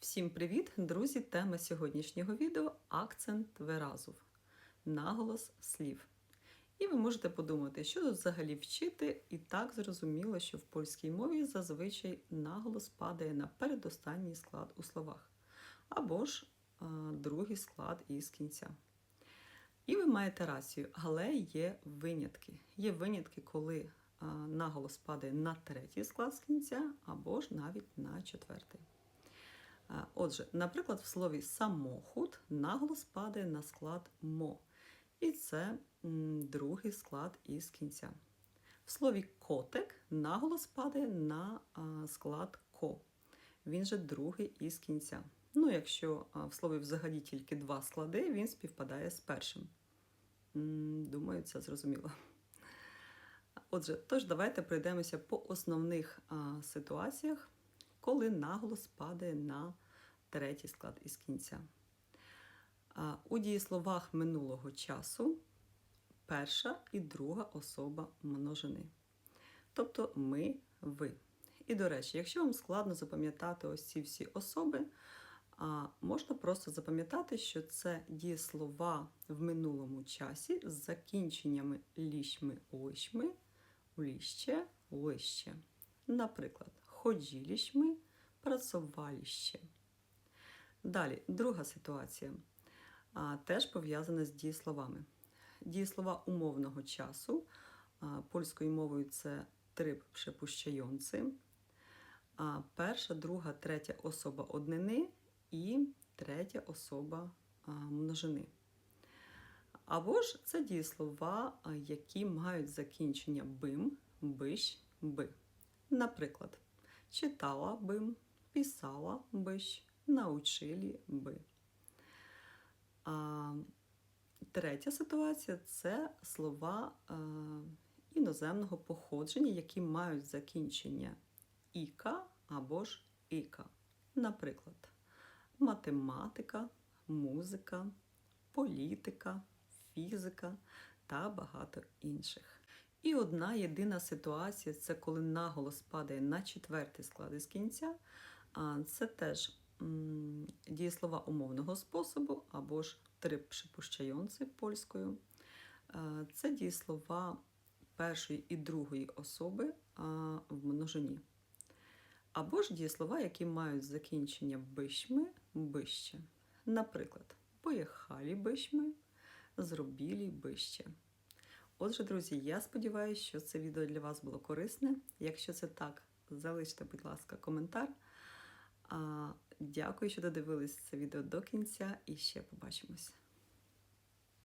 Всім привіт, друзі! Тема сьогоднішнього відео акцент виразу, наголос слів. І ви можете подумати, що тут взагалі вчити, і так зрозуміло, що в польській мові зазвичай наголос падає на передостанній склад у словах, або ж а, другий склад із кінця. І ви маєте рацію, але є винятки. Є винятки, коли а, наголос падає на третій склад з кінця, або ж навіть на четвертий. Отже, наприклад, в слові самохід наголос падає на склад мо. І це другий склад із кінця. В слові котик наголос падає на склад ко. Він же другий із кінця. Ну, якщо в слові взагалі тільки два склади, він співпадає з першим. Думаю, це зрозуміло. Отже, тож давайте пройдемося по основних ситуаціях, коли наголос падає на третій склад із кінця. У дієсловах минулого часу перша і друга особа множини. Тобто ми, ви. І, до речі, якщо вам складно запам'ятати ось ці всі особи, можна просто запам'ятати, що це дієслова в минулому часі з закінченнями лічми лишми, ліще, лище. Наприклад, ходілішми, працюваліще. Далі, друга ситуація а, теж пов'язана з дієсловами. Дієслова умовного часу а, польською мовою це трип припущайонці, а перша, друга, третя особа однини і третя особа а, множини. Або ж це дієслова, які мають закінчення бим, биш, би. Наприклад, читала бим, писала биш, научили би. А, третя ситуація це слова а, іноземного походження, які мають закінчення іка або ж іка. Наприклад, математика, музика, політика, фізика та багато інших. І одна єдина ситуація це коли наголос падає на четвертий склад із кінця. Це теж дієслова умовного способу або ж три польською. Е, Це дієслова першої і другої особи в множині. Або ж дієслова, які мають закінчення бишми, бище. Наприклад, поїхали бишми, зробілі бище. Отже, друзі, я сподіваюся, що це відео для вас було корисне. Якщо це так, залиште, будь ласка, коментар. Дякую, що додивились це відео до кінця і ще побачимось.